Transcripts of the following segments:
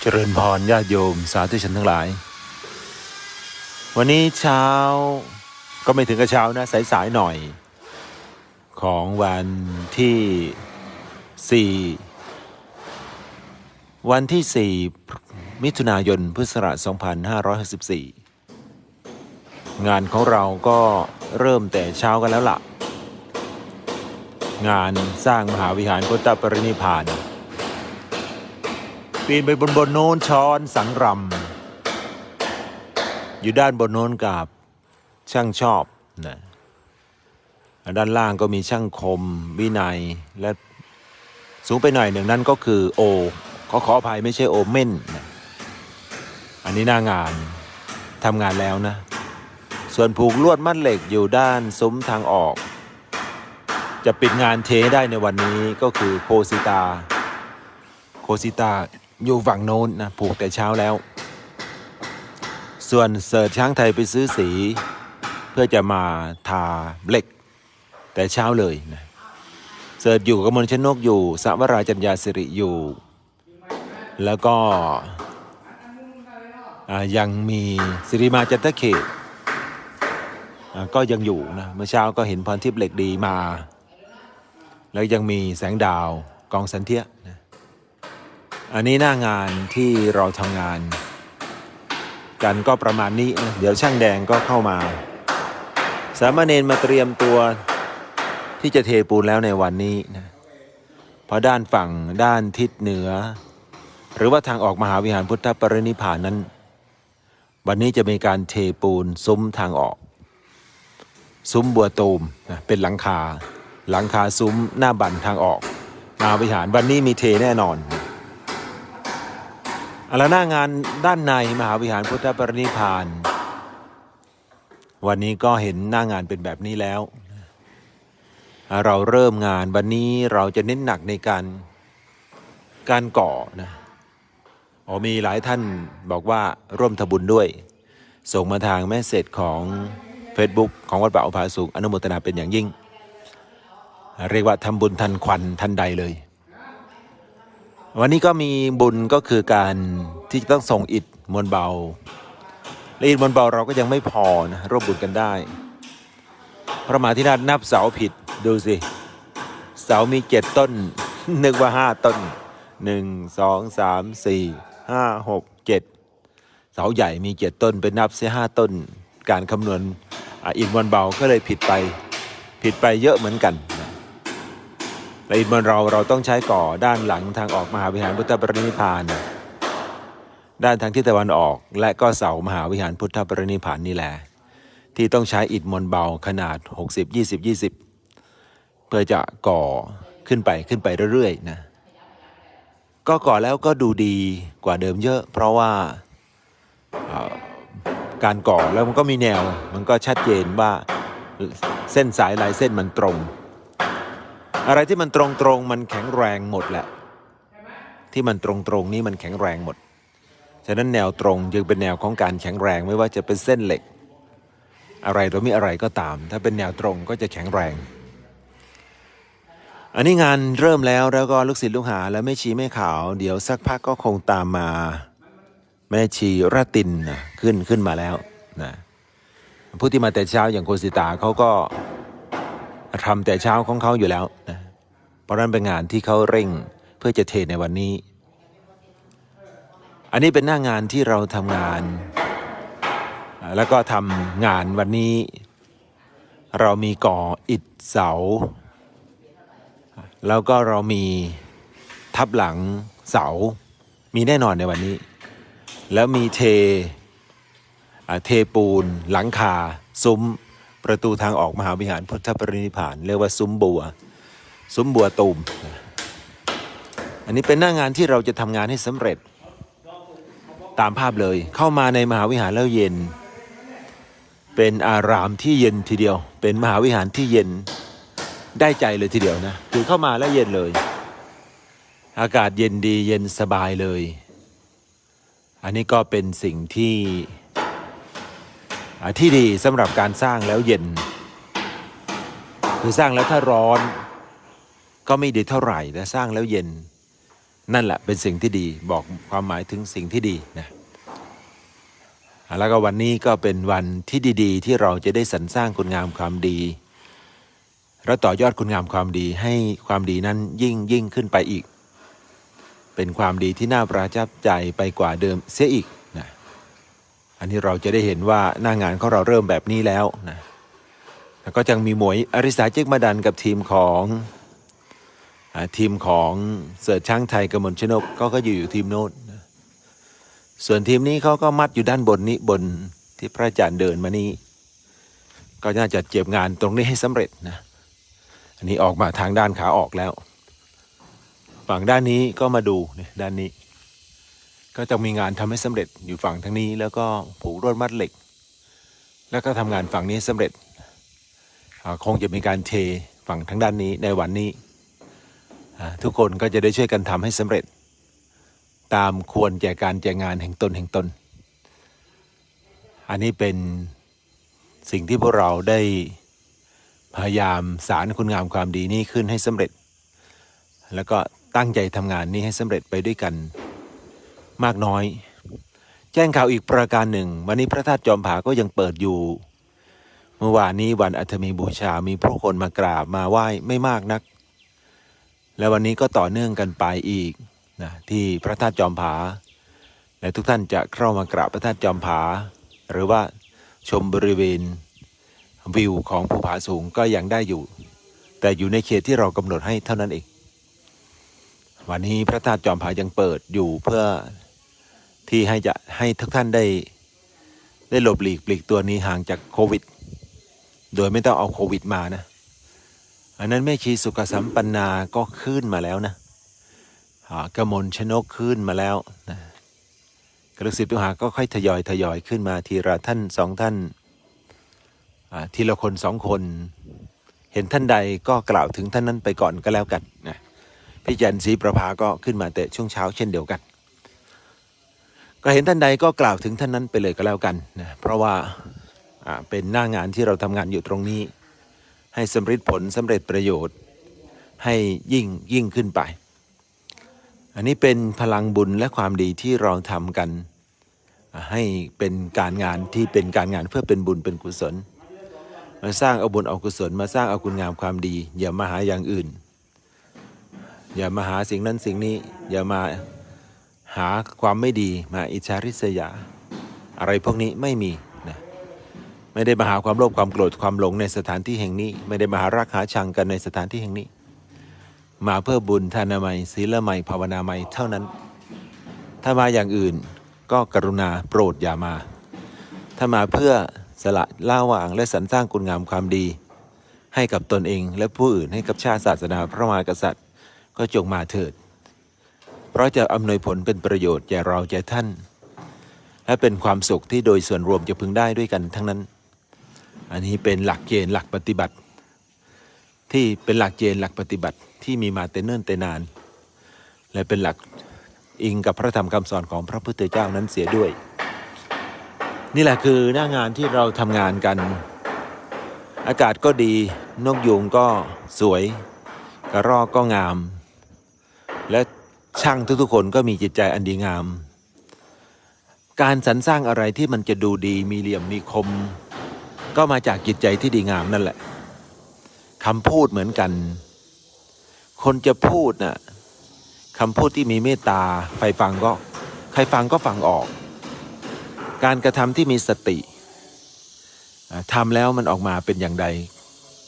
เจริญพรญาติโยมสาธุชนทั้งหลาย วันนี้เช้าก็ไม่ถึงกับเช้านะ สาย ๆ หน่อย ของวันที่สี่วันที่สี่มิถุนายนพุทธศักราช2564 งานของเราก็เริ่มแต่เช้ากันแล้วล่ะ งานสร้างมหาวิหารพุทธปรินิพพาน ปีนไปบนบนโน้นช้อนสังรำอยู่ด้านบนโน้นกับช่างชอบนะด้านล่างก็มีช่างคม วินัยและสูงไปหน่อยหนึ่งนั่นก็คือโอขอขออภัยไม่ใช่โอเม่นนะอันนี้หน้างานทำงานแล้วนะ ส่วนผูกลวดมัดเหล็กอยู่ด้านซุ้มทางออก จะปิดงานเทได้ในวันนี้ก็คือโคซิตา โคซิตา อยู่ฝั่งโน้นนะผูกแต่เช้าแล้ว ส่วนเสิร์ชช้างไทยไปซื้อสี เพื่อจะมาทาเหล็ก แต่เช้าเลยนะเสิร์ชอยู่กมลชนกอยู่สวราจัญญาสิริอยู่ แล้วก็ยังมีสิริมาจันทเขตก็ยังอยู่นะเมื่อเช้าก็เห็นพรทิพย์เหล็กดีมา แล้วยังมีแสงดาวกองสันเทีย อันนี้หน้างานที่เราทำงาน กันก็ประมาณนี้ เดี๋ยวช่างแดงก็เข้ามา สามเณรมาเตรียมตัวที่จะเทปูนแล้วในวันนี้นะเพราะด้านฝั่งด้านทิศเหนือ หรือว่าทางออกมหาวิหารพุทธปรินิพพานนั้น วันนี้จะมีการเทปูนซุ้มทางออก ซุ้มบัวตูมนะเป็นหลังคา หลังคาซุ้มหน้าบันทางออก มหาวิหารวันนี้มีเทแน่นอน อาละหน้างานด้านในมหาวิหารพุทธปรินิพาน วันนี้ก็เห็นหน้างานเป็นแบบนี้แล้ว เราเริ่มงานวันนี้เราจะเน้นหนักในการการก่อนะอ๋อมีหลายท่านบอกว่าร่วมทบุญด้วย ส่งมาทางแม่เสร็จของ Facebook ของวัดป่าอุภาสุขอนุโมทนาเป็นอย่างยิ่ง เรียกว่าทำบุญทันควันทันใดเลย วันนี้ก็มีบุญก็คือการที่ต้องส่งอิฐมวลเบาและอิฐมวลเบาเราก็ยังไม่พอนะร่วมบุญกันได้ พระมหาธิราชนับเสาผิดดูสิเสามีเจ็ดต้น นึกว่าห้าต้นหนึ่งสองสามสี่ห้าหกเจ็ดเสาใหญ่มีเจ็ดต้นเป็นนับเสียห้าต้น การคำนวณอ,อิฐมวลเบาก็เลยผิดไป ผิดไปเยอะเหมือนกันน และอิฐมวลเราเราต้องใช้ก่อด้านหลังทางออกมหาวิหารพุทธปรินิพานด้านทางทิศตะวันออก และก็เสามหาวิหารพุทธปรินิพานนี่แหละที่ต้องใช้อิฐมวลเบาขนาด 60 20 20 เพื่อจะก่อขึ้นไปขึ้นไปเรื่อยๆนะก็ก่อแล้วก็ดูดีกว่าเดิมเยอะ เพราะว่าการก่อแล้วมันก็มีแนว มันก็ชัดเจนว่าเส้นสายลายเส้นมันตรง อะไรที่มันตรงตรงๆมันแข็งแรงหมดแหละ ที่มันตรงตรงๆนี้มันแข็งแรงหมด ฉะนั้นแนวตรงจึงเป็นแนวของการแข็งแรงไม่ว่าจะเป็นเส้นเหล็ก อะไรหรือไม่อะไรก็ตาม ถ้าเป็นแนวตรงก็จะแข็งแรง อันนี้งานเริ่มแล้วแล้วก็ลูกศิษย์ลูกหา และแม่ชีแม่ขาว เดี๋ยวสักพักก็คงตามมาแม่ชีระตินนะขึ้นขึ้นมาแล้วนะผู้ที่มาแต่เช้าอย่างโคสิตาเขาก็ ทำแต่เช้าของเขาอยู่แล้วนะเพราะนั้นเป็นงานที่เขาเร่งเพื่อจะเทในวันนี้ อันนี้เป็นหน้างานที่เราทำงาน แล้วก็ทำงานวันนี้ เรามีก่ออิฐเสา แล้วก็เรามีทับหลังเสา มีแน่นอนในวันนี้ แล้วมีเทเทปูน หลังคาซุ้ม ประตูทางออกมหาวิหารพุทธปรินิพาน เรียกว่าซุ้มบัว ซุ้มบัวตูม อันนี้เป็นหน้างานที่เราจะทำงานให้สำเร็จ ตามภาพเลยเข้ามาในมหาวิหารแล้วเย็น เป็นอารามที่เย็นทีเดียว เป็นมหาวิหารที่เย็นได้ใจเลยทีเดียวนะคือเข้ามาแล้วเย็นเลย อากาศเย็นดีเย็นสบายเลย อันนี้ก็เป็นสิ่งที่ ที่ดีสำหรับการสร้างแล้วเย็น คือสร้างแล้วถ้าร้อน ก็ไม่ดีเท่าไหร่แต่สร้างแล้วเย็น นั่นแหละเป็นสิ่งที่ดีบอกความหมายถึงสิ่งที่ดีนะแล้วก็วันนี้ก็เป็นวันที่ดีๆ ที่เราจะได้สรรสร้างคุณงามความดีและต่อยอดคุณงามความดีให้ความดีนั้นยิ่งยิ่งขึ้นไปอีก เป็นความดีที่น่าประทับใจไปกว่าเดิมเสียอีก อันนี้เราจะได้เห็นว่าหน้างานของเราเริ่มแบบนี้แล้วนะแล้วก็ยังมีหมวยอริสาเจกมาดันกับทีมของอทีมของเสือช้างไทยกบมลชนกก็ก็อยู่อยู่ทีมโน้นนะส่วนทีมนี้เขาก็มัดอยู่ด้านบนนี้บนที่พระอาจารย์เดินมานี้ ก็น่าจะเจ็บงานตรงนี้ให้สำเร็จนะ อันนี้ออกมาทางด้านขาออกแล้ว ฝั่งด้านนี้ก็มาดูเนี่ยด้านนี้ ก็จะมีงานทำให้สำเร็จอยู่ฝั่งทางนี้ แล้วก็ผูกรวดมัดเหล็ก แล้วก็ทำงานฝั่งนี้สำเร็จคงจะมีการเทฝั่งทางด้านนี้ในวันนี้ ทุกคนก็จะได้ช่วยกันทำให้สำเร็จ ตามควรแก่การแก่งานแห่งตนแห่งตน อันนี้เป็นสิ่งที่พวกเราได้พยายามสารคุณงามความดีนี้ขึ้นให้สำเร็จ แล้วก็ตั้งใจทำงานนี้ให้สำเร็จไปด้วยกัน มากน้อย แจ้งข่าวอีกประการหนึ่ง วันนี้พระธาตุจอมผาก็ยังเปิดอยู่ เมื่อวานนี้วันอัฐมีบูชามีผู้คนมากราบมาไหว้ไม่มากนัก และวันนี้ก็ต่อเนื่องกันไปอีกนะที่พระธาตุจอมผา และทุกท่านจะเข้ามากราบพระธาตุจอมผา หรือว่าชมบริเวณวิวของภูผาสูงก็ยังได้อยู่ แต่อยู่ในเขตที่เรากำหนดให้เท่านั้นเองวันนี้พระธาตุจอมผายังเปิดอยู่เพื่อ ที่ให้จะให้ทุกท่านได้ ได้หลบหลีกปลีกตัวนี้ห่างจากโควิด โดยไม่ต้องเอาโควิดมานะ อันนั้นแม่ชีสุขสัมปันนาก็ขึ้นมาแล้วนะอ่ากมลชนกขึ้นมาแล้วนะกระสิบตุหาก็ค่อยทยอยทยอยขึ้นมาทีละท่านสองท่านอ่าทีละคนสองคน เห็นท่านใดก็กล่าวถึงท่านนั้นไปก่อนก็แล้วกันนะพี่จันทร์ศรีประภาก็ขึ้นมาแต่ช่วงเช้าเช่นเดียวกัน ก็เห็นท่านใดก็กล่าวถึงท่านนั้นไปเลยก็แล้วกันนะเพราะว่าอ่าเป็นหน้างานที่เราทำงานอยู่ตรงนี้ ให้สำเร็จผลสำเร็จประโยชน์ให้ยิ่งยิ่งขึ้นไป อันนี้เป็นพลังบุญและความดีที่เราทำกัน ให้เป็นการงานที่เป็นการงานเพื่อเป็นบุญเป็นกุศล มาสร้างเอาบุญเอากุศล มาสร้างเอาคุณงามความดี อย่ามาหาอย่างอื่น อย่ามาหาสิ่งนั้นสิ่งนี้อย่ามา หาความไม่ดีมาอิจฉาริษยา อะไรพวกนี้ไม่มีนะไม่ได้มาหาความโลภความโกรธความหลงในสถานที่แห่งนี้ ไม่ได้มาหารักหาชังกันในสถานที่แห่งนี้ มาเพื่อบุญทานามัยศีลไมัยภาวนาไมัยเท่านั้น ถ้ามาอย่างอื่นก็กรุณาโปรดอย่ามา ถ้ามาเพื่อสละล่าวางและสรรสร้างคุณงามความดี ให้กับตนเองและผู้อื่นให้กับชาติศาสนาพระมหากษัตริย์ ก็จงมาเถิด เพราะจะอำนวยผลเป็นประโยชน์แก่เราแก่ท่าน และเป็นความสุขที่โดยส่วนรวมจะพึงได้ด้วยกันทั้งนั้น อันนี้เป็นหลักเกณฑ์หลักปฏิบัติ ที่เป็นหลักเกณฑ์หลักปฏิบัติที่มีมาแต่เนิ่นแต่นาน และเป็นหลักอิงกับพระธรรมคำสอนของพระพุทธเจ้านั้นเสียด้วย นี่แหละคือหน้างานที่เราทำงานกัน อากาศก็ดีนกยุงก็สวย กระรอกก็งาม และ ช่างทุกๆคนก็มีจิตใจอันดีงาม การสรรสร้างอะไรที่มันจะดูดีมีเหลี่ยมมีคม ก็มาจากจิตใจที่ดีงามนั่นแหละคำพูดเหมือนกัน คนจะพูดน่ะคำพูดที่มีเมตตาใครฟังก็ ใครฟังก็ฟังออก การกระทำที่มีสติทำแล้วมันออกมาเป็นอย่างใด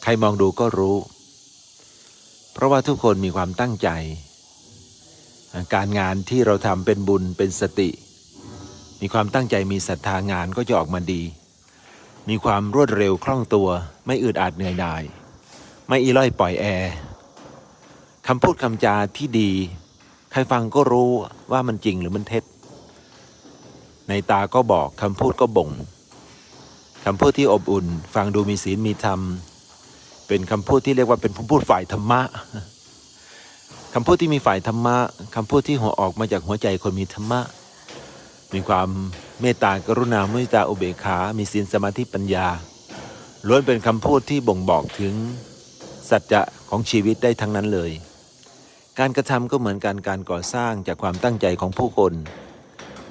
ใครมองดูก็รู้ เพราะว่าทุกคนมีความตั้งใจ การงานที่เราทำเป็นบุญเป็นสติ มีความตั้งใจมีศรัทธางานก็จะออกมาดี มีความรวดเร็วคล่องตัว ไม่อึดอัดเหนื่อยหน่าย ไม่อีล่อยปล่อยแอร์คำพูดคำจาที่ดี ใครฟังก็รู้ว่ามันจริงหรือมันเท็จ ในตาก็บอกคำพูดก็บ่งคำพูดที่อบอุ่น ฟังดูมีศีลมีธรรม เป็นคำพูดที่เรียกว่าเป็นคำพูดฝ่ายธรรมะ คำพูดที่มีฝ่ายธรรมะคำพูดที่หัวออกมาจากหัวใจคนมีธรรมะ มีความเมตตากรุณาเมตตาอุเบกขา มีศีลสมาธิปัญญา ล้วนเป็นคำพูดที่บ่งบอกถึงสัจจะของชีวิตได้ทั้งนั้นเลย การกระทำก็เหมือนกันการก่อสร้างจากความตั้งใจของผู้คน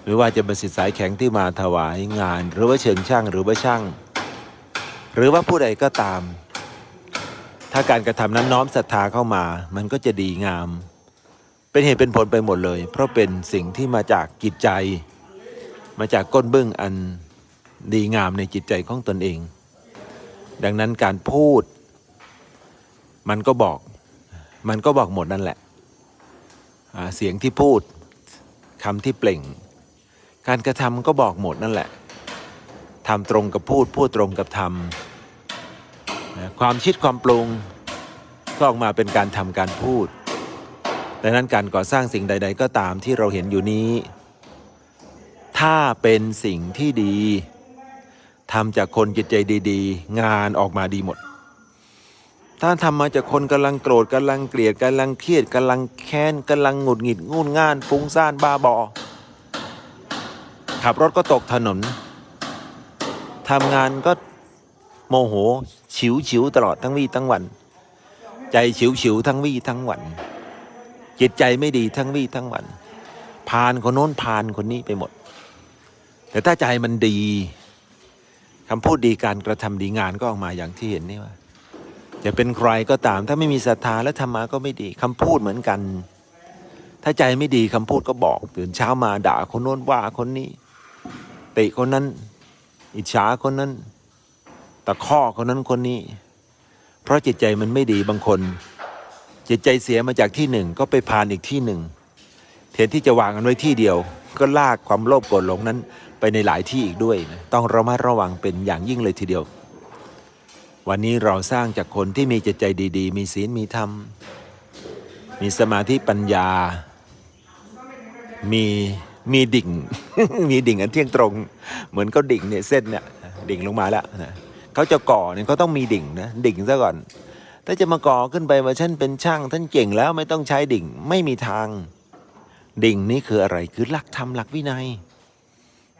หรือว่าจะเป็นสิทธิสายแข็งที่มาถวายงาน หรือว่าเชิญช่างหรือว่าช่าง หรือว่าผู้ใดก็ตาม ถ้าการกระทำนั้นน้อมศรัทธาเข้ามา มันก็จะดีงาม เป็นเหตุเป็นผลไปหมดเลย เพราะเป็นสิ่งที่มาจากจิตใจ มาจากก้นเบึ้องอันดีงามในจิตใจของตนเอง ดังนั้นการพูด มันก็บอก มันก็บอกหมดนั่นแหละ เสียงที่พูดคำที่เปล่ง การกระทำก็บอกหมดนั่นแหละทำตรงกับพูด พูดตรงกับทำ ความคิดความปรุงก็ออกมาเป็นการทำการพูดดังนั้นการก่อสร้างสิ่งใด ๆ ก็ตามที่เราเห็นอยู่นี้ ถ้าเป็นสิ่งที่ดีทำจากคนจิตใจดีๆ งานออกมาดีหมด ถ้าทำมาจากคนกำลังโกรธกำลังเกลียดกำลังเครียดกำลังแค้นกำลังหงุดหงิดงุนง่าน ฟุ้งซ่านบ้าบอ ขับรถก็ตกถนนทำงานก็โมโห ฉิวฉิวตลอดทั้งวี่ทั้งวัน ใจฉิวฉิวทั้งวี่ทั้งวัน จิตใจไม่ดีทั้งวี่ทั้งวันพานคนโน้นพานคนนี้ไปหมด แต่ถ้าใจมันดีคำพูดดีการกระทำดีงานก็ออกมาอย่างที่เห็นนี่ว่าจะเป็นใครก็ตาม ถ้าไม่มีศรัทธาและธรรมะก็ไม่ดีคำพูดเหมือนกัน ถ้าใจไม่ดีคำพูดก็บอกตื่นเช้ามาด่าคนโน้นว่าคนนี้ติคนนั้น อิจฉาคนนั้น ตะข้อคนนั้นคนนี้ เพราะจิตใจมันไม่ดีบางคน จิตใจเสียมาจากที่หนึ่งก็ไปพานอีกที่หนึ่งแทนที่จะวางกันไว้ที่เดียว ก็ลากความโลภโกรธหลงนั้นไปในหลายที่อีกด้วยนะต้องระมัดระวังเป็นอย่างยิ่งเลยทีเดียว วันนี้เราสร้างจากคนที่มีจิตใจดี ๆ มีศีลมีธรรม มีสมาธิปัญญา มีมีดิ่ง มีดิ่งอันเที่ยงตรง เหมือนเขาดิ่งเนี่ยเส้นเนี่ยดิ่งลงมาแล้วนะ เขาจะก่อเนี่ยเขาต้องมีดิ่งนะดิ่งซะก่อน ถ้าจะมาก่อขึ้นไปว่าฉันเป็นช่างท่านเก่งแล้วไม่ต้องใช้ดิ่งไม่มีทาง ดิ่งนี้คืออะไรคือหลักธรรมหลักวินัย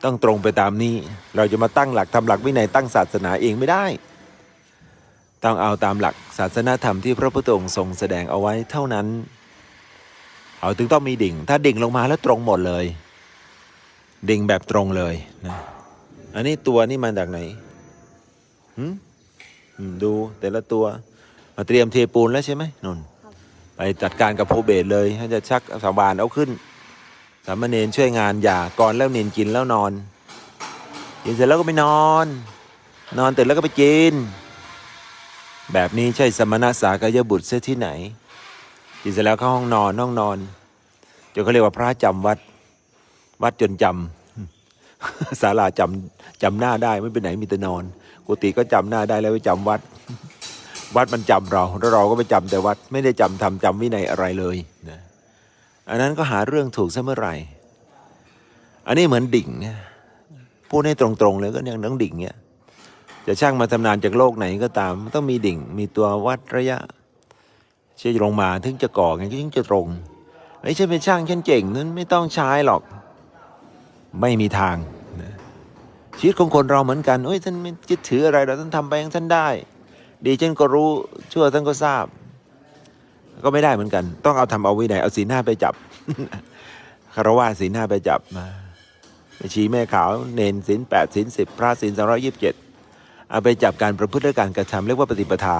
ต้องตรงไปตามนี้ เราจะมาตั้งหลักธรรมหลักวินัยตั้งศาสนาเองไม่ได้ ต้องเอาตามหลักศาสนาธรรมที่พระพุทธองค์ทรงแสดงเอาไว้เท่านั้นเอาถึงต้องมีดิ่ง ถ้าดิ่งลงมาแล้วตรงหมดเลย ดิ่งแบบตรงเลยนะ อันนี้ตัวนี่มาจากไหน ดูแต่ละตัว มาเตรียมเทปูนแล้วใช่ไหมนนไปจัดการกับโพเบตเลยให้จะชักสาบานเอาขึ้น สามเณรช่วยงานอย่าก่อนแล้วเนนกินแล้วนอนกินเสร็จแล้วก็ไปนอน นอนเสร็จแล้วก็ไปกิน แบบนี้ใช่สมณะสากยบุตรเสียที่ไหน กินเสร็จแล้วเข้าห้องนอนห้องนอนจนเขาเรียกว่าพระจำวัด วัดจนจำศาลาจำจำหน้าได้ไม่ไปไหนมีแต่นอน กุฏิก็จำหน้าได้แล้วไปจำวัด วัดมันจำเราแล้วเราก็ไปจำแต่วัดไม่ได้จำทำจำวินัยอะไรเลยนะอันนั้นก็หาเรื่องถูกซะเมื่อไหร่ อันนี้เหมือนดิ่งเนะพูดให้ตรงๆเลยก็ยังต้องดิ่งเนี่ยจะช่างมาทำนานจากโลกไหนก็ตามมันต้องมีดิ่ง มีตัววัดระยะเชื่อลงมาถึงจะก่อไงก็ถึงจะตรงไม่ใช่เป็นช่างฉันเจ๋งนั้นไม่ต้องใช้หรอก ไม่มีทาง ชีวิตของคนเราเหมือนกันเอ้ยท่านไม่ยึดถืออะไรเราท่านทำไปของท่านได้ ดีฉันก็รู้ชั่วท่านก็ทราบ ก็ไม่ได้เหมือนกัน ต้องเอาทำเอาวินัยเอาศีลห้าไปจับคารวะศีลห้าไปจับมาชี้แม่ขาวเนนศีลแปดศีลสิบพระศีลสองร้อยยี่สิบเจ็ดเอาไปจับการประพฤติและการกระทำเรียกว่าปฏิปทา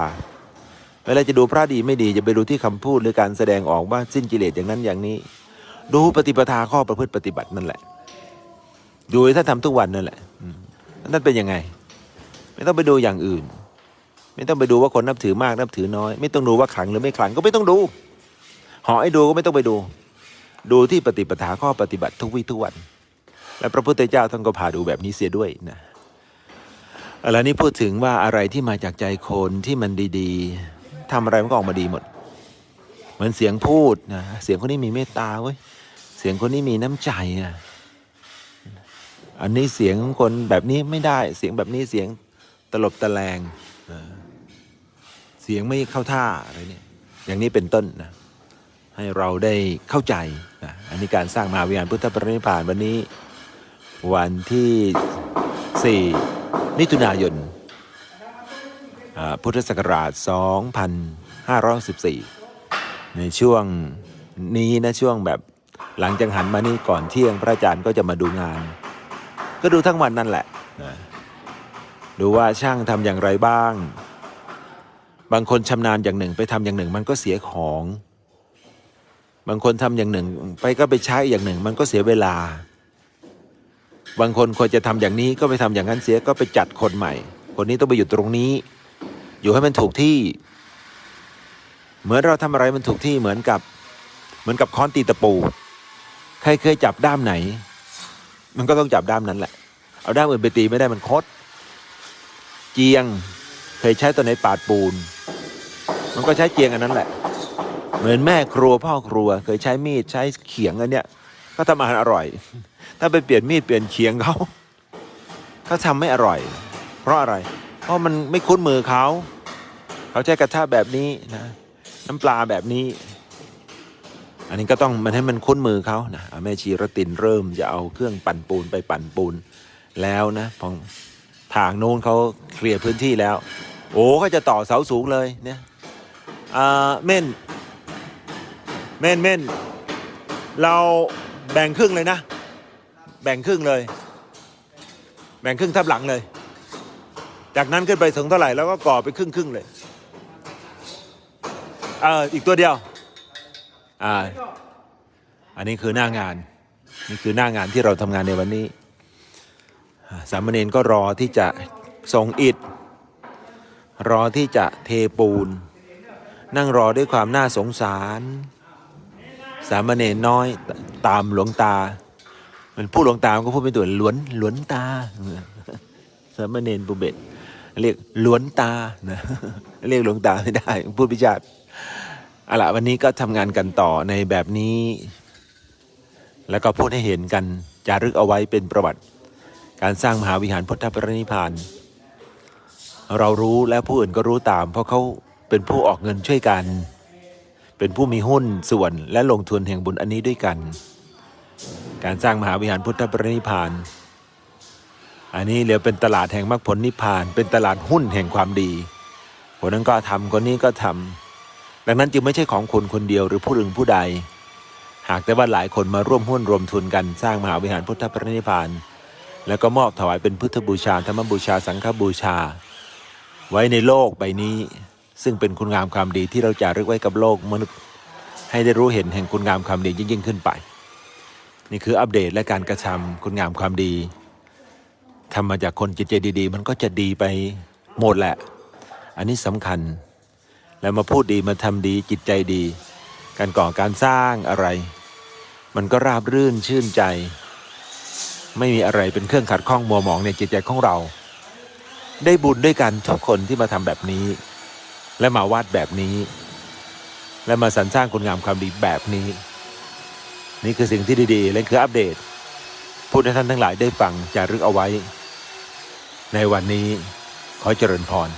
เวลาจะดูพระดีไม่ดีจะไปดูที่คำพูดหรือการแสดงออกว่าสิ้นกิเลสอย่างนั้นอย่างนี้ ดูปฏิปทาข้อประพฤติปฏิบัตินั่นแหละ ดูถ้าทำทุกวันนั่นแหละนั่นเป็นยังไง ไม่ต้องไปดูอย่างอื่น ไม่ต้องไปดูว่าคนนับถือมากนับถือน้อย ไม่ต้องดูว่าขลังหรือไม่ขลังก็ไม่ต้องดูหอให้ดูก็ไม่ต้องไปดู ดูที่ปฏิปทาข้อปฏิบัติทุกวี่ทุกวัน และพระพุทธเจ้าท่านก็พาดูแบบนี้เสียด้วยนะแล้วนี่พูดถึงว่าอะไรที่มาจากใจคนที่มันดีๆทำอะไรมันก็ออกมาดีหมด เหมือนเสียงพูดนะเสียงคนนี้มีเมตตาเว้ยเสียงคนนี้มีน้ำใจอะ อันนี้เสียงของคนแบบนี้ไม่ได้ เสียงแบบนี้เสียงตลบตะแลงเสียงไม่เข้าท่าอะไรเนี่ย อย่างนี้เป็นต้นนะให้เราได้เข้าใจนะอันนี้การสร้างมหาวิหารพุทธปรินิพานวันนี้ วันที่สี่มิถุนายนพุทธศักราช 2514 ในช่วงนี้นะช่วงแบบหลังจากหันมานี่ก่อนเที่ยงพระอาจารย์ก็จะมาดูงาน ก็ดูทั้งวันนั่นแหละนะดูว่าช่างทำอย่างไรบ้าง บางคนชำนาญอย่างหนึ่งไปทำอย่างหนึ่ง มันก็เสียของ บางคนทำอย่างหนึ่ง ไปก็ไปใช้อย่างหนึ่ง มันก็เสียเวลา บางคนควรจะทำอย่างนี้ก็ไปทำอย่างนั้นเสียก็ไปจัดคนใหม่ คนนี้ต้องไปอยู่ตรงนี้ อยู่ให้มันถูกที่ เหมือนเราทำอะไรมันถูกที่เหมือนกับ เหมือนกับค้อนตีตะปู ใครเคยจับด้ามไหน มันก็ต้องจับด้ามนั้นแหละ เอาด้ามอื่นไปตีไม่ได้มันคด เจียงเคยใช้ตัวไหนปาดปูน มันก็ใช้เจียงอันนั้นแหละ เหมือนแม่ครัวพ่อครัว เคยใช้มีดใช้เขียงอันเนี้ยก็ทำอาหารอร่อย ถ้าไปเปลี่ยนมีดเปลี่ยนเขียงเขาเขาทำไม่อร่อย เพราะอะไร เพราะมันไม่คุ้นมือเขา เขาใช้กระทะแบบนี้นะ น้ำปลาแบบนี้ อันนี้ก็ต้องมันให้มันคุ้นมือเขานะแม่ชีรตินเริ่มจะเอาเครื่องปั่นปูนไปปั่นปูนแล้วนะพองทางโน้นเขาเคลียร์พื้นที่แล้ว โอ้ก็จะต่อเสาสูงเลยเนี่ยเม่น เม่นเม่นเราแบ่งครึ่งเลยนะ แบ่งครึ่งเลย แบ่งครึ่งทับหลังเลย จากนั้นขึ้นไปถึงเท่าไหร่แล้วก็ก่อไปครึ่งครึ่งเลย เอออีกตัวเดียว อ่าอันนี้คือหน้างาน นี่คือหน้างานที่เราทำงานในวันนี้ สามเณรก็รอที่จะส่งอิฐ รอที่จะเทปูน นั่งรอด้วยความน่าสงสาร สามเณรน้อยตามหลวงตา มันพูดหลวงตามก็พูดเป็นตัวหลวนหลวนตา สามเณรปุเบศเรียกหลวนตานะเรียกหลวงตาไม่ได้ พูดพิจาร เอาละวันนี้ก็ทำงานกันต่อในแบบนี้ แล้วก็พูดให้เห็นกันจารึกเอาไว้เป็นประวัติ การสร้างมหาวิหารพุทธปรินิพาน เรารู้และผู้อื่นก็รู้ตาม เพราะเขาเป็นผู้ออกเงินช่วยกัน เป็นผู้มีหุ้นส่วนและลงทุนแห่งบุญอันนี้ด้วยกัน การสร้างมหาวิหารพุทธปรินิพาน อันนี้เรียกเป็นตลาดแห่งมรรคผลนิพพาน เป็นตลาดหุ้นแห่งความดีคนนั้นก็ทำคนนี้ก็ทำ ดังนั้นจึงไม่ใช่ของคนคนเดียวหรือผู้หนึ่งผู้ใด หากแต่ว่าหลายคนมาร่วมหุ้นรวมทุนกันสร้างมหาวิหารพุทธปรินิพพาน แล้วก็มอบถวายเป็นพุทธบูชาธรรมบูชาสังฆบูชา ไว้ในโลกใบนี้ ซึ่งเป็นคุณงามความดีที่เราจะรึกไว้กับโลกมนุษย์ให้ได้รู้เห็นแห่งคุณงามความดียิ่งขึ้นไป นี่คืออัปเดตและการกระทำคุณงามความดีทำมาจากคนจิตใจดี ๆ มันก็จะดีไปหมดแหละ อันนี้สำคัญ แล้วมาพูดดีมาทำดีจิตใจดี การก่อการสร้างอะไร มันก็ราบรื่นชื่นใจ ไม่มีอะไรเป็นเครื่องขัดข้องมัวหมองในจิตใจของเรา ได้บุญด้วยกันทุกคนที่มาทำแบบนี้ และมาวาดแบบนี้ และมาสรรสร้างคุณงามความดีแบบนี้ นี่คือสิ่งที่ดีๆและคืออัปเดตพูดให้ท่านทั้งหลายได้ฟังจารึกเอาไว้ ในวันนี้ขอเจริญพร